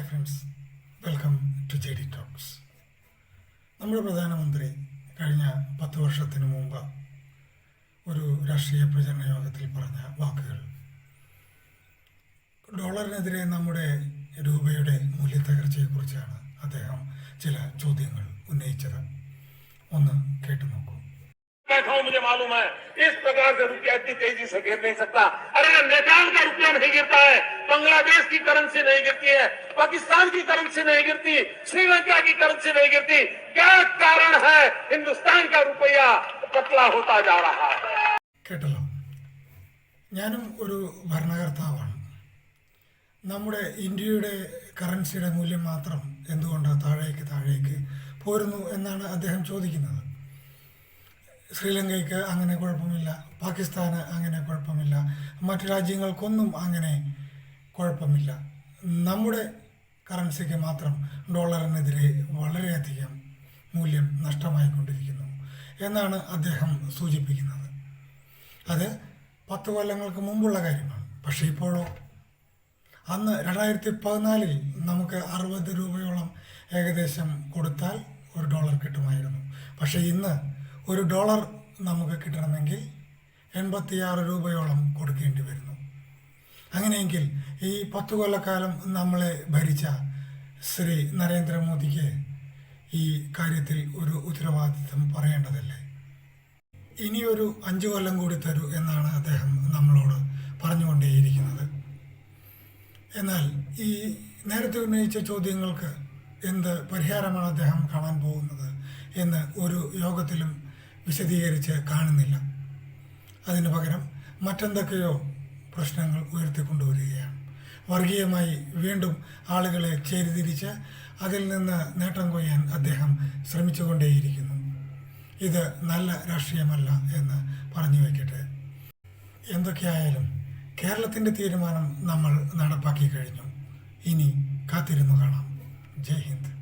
hi friends welcome to J D talks നമ്മുടെ പ്രധാനമന്ത്രി കഴിഞ്ഞ പത്ത് വർഷത്തിന് മുമ്പ് ഒരു രാഷ്ട്രീയ പ്രചരണ യോഗത്തിൽ പറഞ്ഞ വാക്കുകൾ ഡോളറിനെതിരെ നമ്മുടെ രൂപയുടെ മൂല്യത്തകർച്ചയെക്കുറിച്ചാണ് അദ്ദേഹം ചില ചോദ്യങ്ങൾ ഉന്നയിച്ചത് ഒന്ന് കേട്ടു നോക്കൂ बैठा हूं मुझे मालूम है इस प्रकार से रुपया इतनी तेजी से गिर नहीं सकता अरे नेपाल का रुपया नहीं गिरता है बांग्लादेश की करेंसी नहीं गिरती है पाकिस्तान की करेंसी नहीं गिरती श्रीलंका की करेंसी नहीं गिरती क्या कारण है हिंदुस्तान का रुपया पतला होता जा रहा है കേട്ടല്ലോ ഞാനും ഒരു ഭരണകർത്താവാണ് നമ്മുടെ ഇന്ത്യയുടെ കറൻസിയുടെ മൂല്യം മാത്രം എന്തുകൊണ്ട് താഴേക്ക് താഴേക്ക് പോരുന്നു എന്നാണ് അദ്ദേഹം ചോദിക്കുന്നത് ശ്രീലങ്കയ്ക്ക് അങ്ങനെ കുഴപ്പമില്ല പാകിസ്ഥാന് അങ്ങനെ കുഴപ്പമില്ല മറ്റു രാജ്യങ്ങൾക്കൊന്നും അങ്ങനെ കുഴപ്പമില്ല നമ്മുടെ കറൻസിക്ക് മാത്രം ഡോളറിനെതിരെ വളരെയധികം മൂല്യം നഷ്ടമായിക്കൊണ്ടിരിക്കുന്നു എന്നാണ് അദ്ദേഹം സൂചിപ്പിക്കുന്നത്. അത് പത്ത് കൊല്ലങ്ങൾക്ക് മുമ്പുള്ള കാര്യമാണ്. പക്ഷേ ഇപ്പോഴോ? അന്ന് രണ്ടായിരത്തി പതിനാലിൽ നമുക്ക് അറുപത് രൂപയോളം ഏകദേശം കൊടുത്താൽ ഒരു ഡോളർ കിട്ടുമായിരുന്നു. പക്ഷേ ഇന്ന് ഒരു ഡോളർ നമുക്ക് കിട്ടണമെങ്കിൽ എൺപത്തിയാറ് രൂപയോളം കൊടുക്കേണ്ടി വരുന്നു. അങ്ങനെയെങ്കിൽ ഈ പത്തു കൊല്ലക്കാലം നമ്മളെ ഭരിച്ച ശ്രീ നരേന്ദ്രമോദിക്ക് ഈ കാര്യത്തിൽ ഒരു ഉത്തരവാദിത്വം പറയേണ്ടതല്ലേ? ഇനിയൊരു അഞ്ചു കൊല്ലം കൂടി തരൂ എന്നാണ് അദ്ദേഹം നമ്മളോട് പറഞ്ഞുകൊണ്ടേയിരിക്കുന്നത്. എന്നാൽ ഈ നേരത്തെ ഉന്നയിച്ച ചോദ്യങ്ങൾക്ക് എന്ത് പരിഹാരമാണ് അദ്ദേഹം കാണാൻ പോകുന്നത് എന്ന് ഒരു യോഗത്തിലും വിശദീകരിച്ച് കാണുന്നില്ല. അതിനു പകരം മറ്റെന്തൊക്കെയോ പ്രശ്നങ്ങൾ ഉയർത്തിക്കൊണ്ടുവരികയാണ്. വർഗീയമായി വീണ്ടും ആളുകളെ ചേരിതിരിച്ച് അതിൽ നിന്ന് നേട്ടം കൊയ്യാൻ അദ്ദേഹം ശ്രമിച്ചുകൊണ്ടേയിരിക്കുന്നു. ഇത് നല്ല രാഷ്ട്രീയമല്ല എന്ന് പറഞ്ഞു വയ്ക്കട്ടെ എന്തൊക്കെയായാലും കേരളത്തിന്റെ തീരുമാനം നമ്മൾ നടപ്പാക്കി കഴിഞ്ഞു. ഇനി കാത്തിരുന്നു കാണാം. ജയ് ഹിന്ദ്.